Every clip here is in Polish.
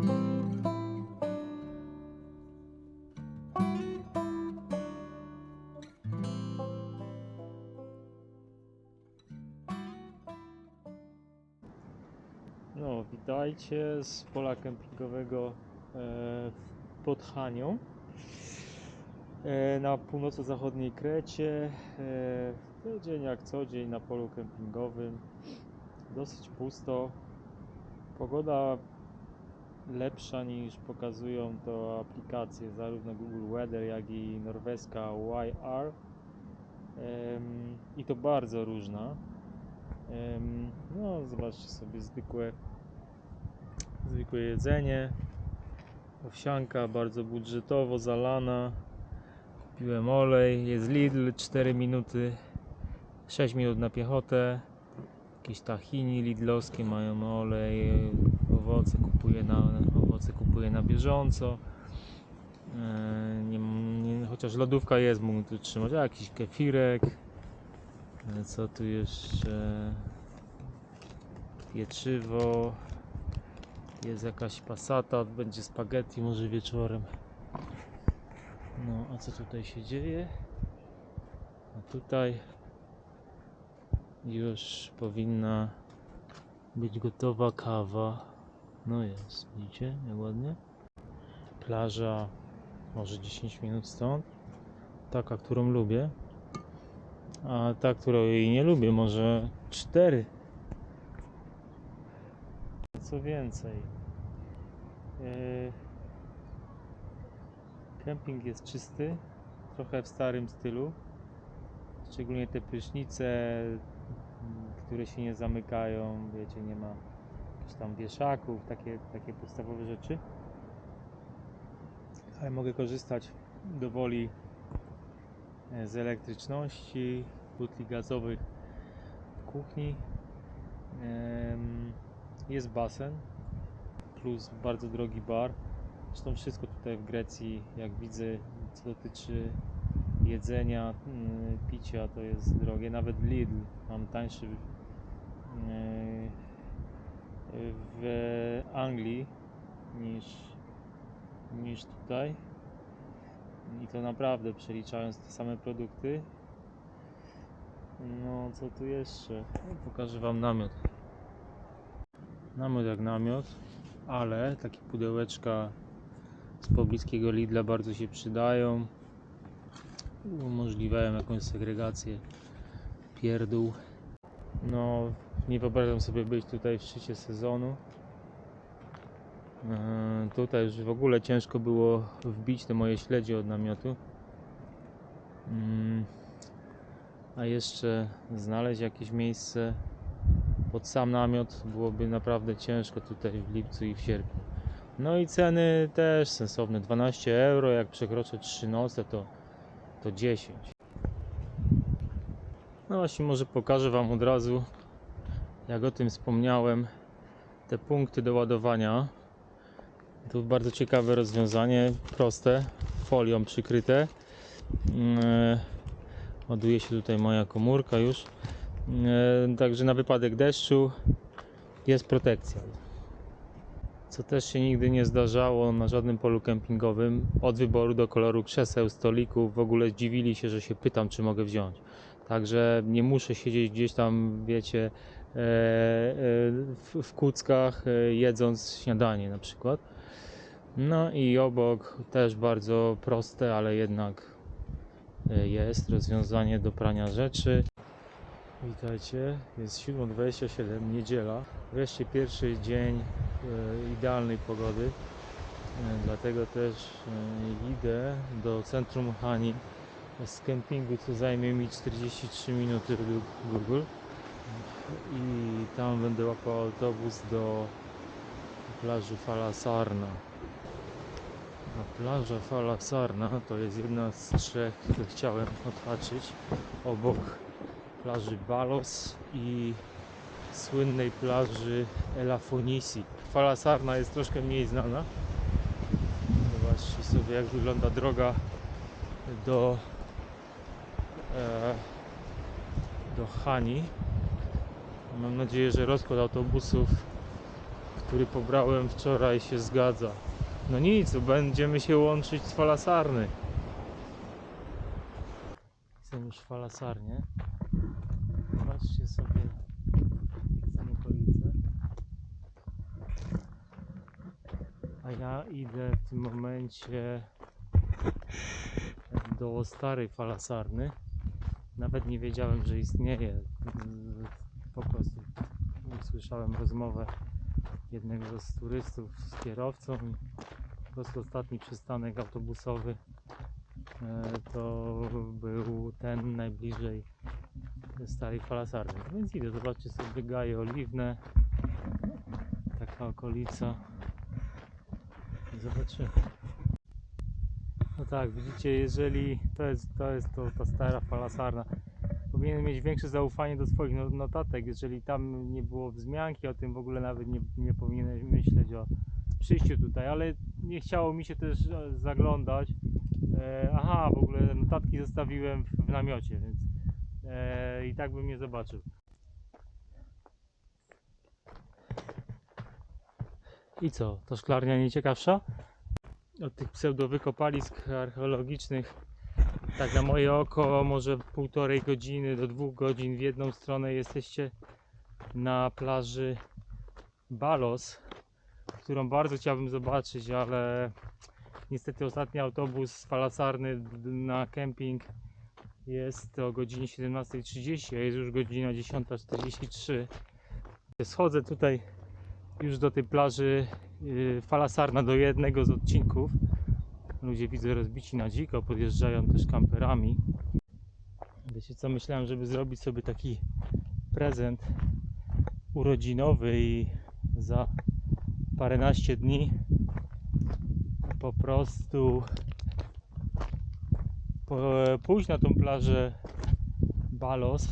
No, witajcie z pola kempingowego e, pod Hanią e, na północno-zachodniej Krecie. E, to dzień jak co dzień na polu kempingowym. Dosyć pusto. Pogoda lepsza niż pokazują to aplikacje zarówno Google Weather, jak i norweska YR. I to bardzo różna. No, zobaczcie sobie zwykłe, zwykłe jedzenie. Owsianka bardzo budżetowo zalana. Kupiłem olej, jest Lidl 4 minuty, 6 minut na piechotę. Jakieś tahini lidlowskie mają olej, owoce kupuję na, owoce kupuję na bieżąco. E, Nie, nie, chociaż lodówka jest, mógł tu trzymać. Jakiś kefirek. E, Co tu jeszcze? Pieczywo. Jest jakaś pasata, będzie spaghetti może wieczorem. No, a co tutaj się dzieje? A tutaj już powinna być gotowa kawa. No jest, widzicie, jak ładnie. Plaża może 10 minut stąd. Taka, którą lubię. A ta, której nie lubię, może 4. Co więcej, yy, kemping jest czysty, trochę w starym stylu. Szczególnie te prysznice, które się nie zamykają, wiecie, nie ma jakichś tam wieszaków, takie, takie podstawowe rzeczy. Ale mogę korzystać do woli e, z elektryczności, butli gazowych w kuchni. Jest basen plus bardzo drogi bar. Zresztą wszystko tutaj w Grecji, jak widzę, co dotyczy jedzenia, mm, picia, to jest drogie. Nawet Lidl mam tańszy yy, w Anglii niż, niż tutaj. I to naprawdę przeliczając te same produkty. No, co tu jeszcze? No, pokażę Wam namiot. Namiot jak namiot, ale takie pudełeczka z pobliskiego Lidla bardzo się przydają. Umożliwiają jakąś segregację pierdół. No, nie wyobrażam sobie być tutaj w szczycie sezonu. Eee, Tutaj już w ogóle ciężko było wbić te moje śledzie od namiotu. Mm, A jeszcze znaleźć jakieś miejsce pod sam namiot byłoby naprawdę ciężko tutaj w lipcu i w sierpniu. No i ceny też sensowne. 12 euro, jak przekroczę 3 noce to, to 10. No właśnie może pokażę Wam od razu, jak o tym wspomniałem, te punkty do ładowania. To bardzo ciekawe rozwiązanie, proste, folią przykryte. Yy, Ładuje się tutaj moja komórka już. Yy, Także na wypadek deszczu jest protekcja. Co też się nigdy nie zdarzało na żadnym polu kempingowym. Od wyboru do koloru krzeseł, stolików w ogóle zdziwili się, że się pytam, czy mogę wziąć. Także nie muszę siedzieć gdzieś tam, wiecie, e, e, w, kuckach, e, jedząc śniadanie na przykład. No i obok też bardzo proste, ale jednak e, jest rozwiązanie do prania rzeczy. Witajcie, jest 7.27, niedziela. Wreszcie pierwszy dzień e, idealnej pogody. E, dlatego też idę do centrum Hani z kempingu, co zajmie mi 43 minuty według Google. I tam będę łapał autobus do plaży Fala Sarna. A plaża Fala Sarna to jest jedna z trzech, które chciałem odhaczyć obok plaży Balos i słynnej plaży Elafonisi. Fala Sarna jest troszkę mniej znana. Zobaczcie sobie jak wygląda droga do e, do Hani. Mam nadzieję, że rozkład autobusów który pobrałem wczoraj się zgadza. No nic, będziemy się łączyć z falasarny. Jestem już w falasarnie. Zobaczcie sobie są okolice. A ja idę w tym momencie do starej falasarny. Nawet nie wiedziałem, że istnieje. Po prostu usłyszałem rozmowę jednego z turystów z kierowcą po prostu ostatni przystanek autobusowy e, to był ten najbliżej starej falasarny. Więc idę, zobaczcie sobie gaje oliwne, taka okolica. Zobaczymy. No tak, widzicie, jeżeli to jest, to jest to, ta stara falasarna, powinien mieć większe zaufanie do swoich no- notatek. Jeżeli tam nie było wzmianki o tym, w ogóle nawet nie, nie powinieneś myśleć o przyjściu tutaj, ale nie chciało mi się też e, zaglądać. E, aha, w ogóle notatki zostawiłem w, w namiocie, więc e, i tak bym nie zobaczył. I co, to szklarnia nie ciekawsza? Od tych pseudowykopalisk archeologicznych, tak na moje oko, może półtorej godziny do dwóch godzin w jedną stronę jesteście na plaży Balos, którą bardzo chciałbym zobaczyć, ale niestety ostatni autobus falasarny d- na kemping jest o godzinie 17.30, a jest już godzina 10.43. Schodzę tutaj już do tej plaży yy, falasarna, do jednego z odcinków. Ludzie widzę rozbici na dziko, podjeżdżają też kamperami. Wiecie co, myślałem, żeby zrobić sobie taki prezent urodzinowy i za paręnaście dni. Po prostu pójść na tą plażę Balos,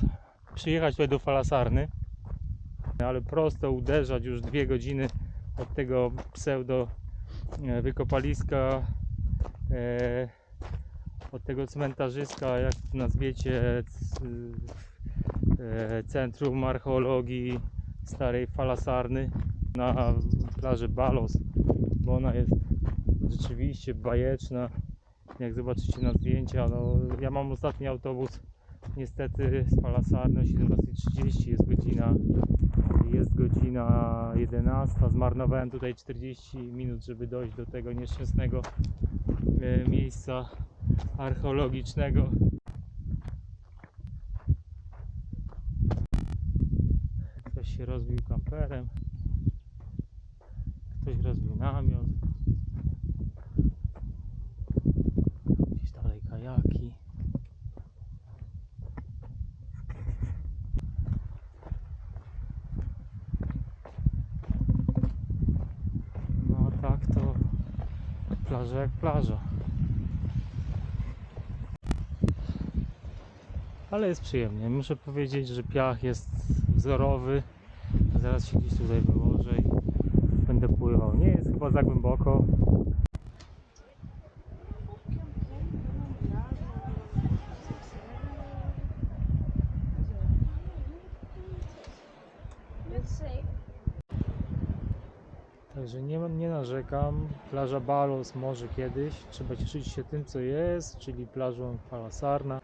przyjechać tutaj do Falasarny, ale prosto uderzać już dwie godziny od tego pseudo e, wykopaliska e, od tego cmentarzyska, jak to nazwiecie, e, Centrum Archeologii Starej Falasarny na plaży Balos, bo ona jest rzeczywiście bajeczna. Jak zobaczycie na zdjęcia, no ja mam ostatni autobus niestety z Falasarny o 17.30 jest godzina jest godzina 11. Zmarnowałem tutaj 40 minut, żeby dojść do tego nieszczęsnego e, miejsca archeologicznego. Ktoś się rozbił kamperem, ktoś rozbił namiot. Gdzieś dalej kajaki. No tak to plaża jak plaża. Ale jest przyjemnie. Muszę powiedzieć, że piach jest wzorowy. Zaraz się gdzieś tutaj wyłożę będę pływał. Nie jest chyba za głęboko. Także nie, nie narzekam. Plaża Balos może kiedyś. Trzeba cieszyć się tym, co jest, czyli plażą Falasarna.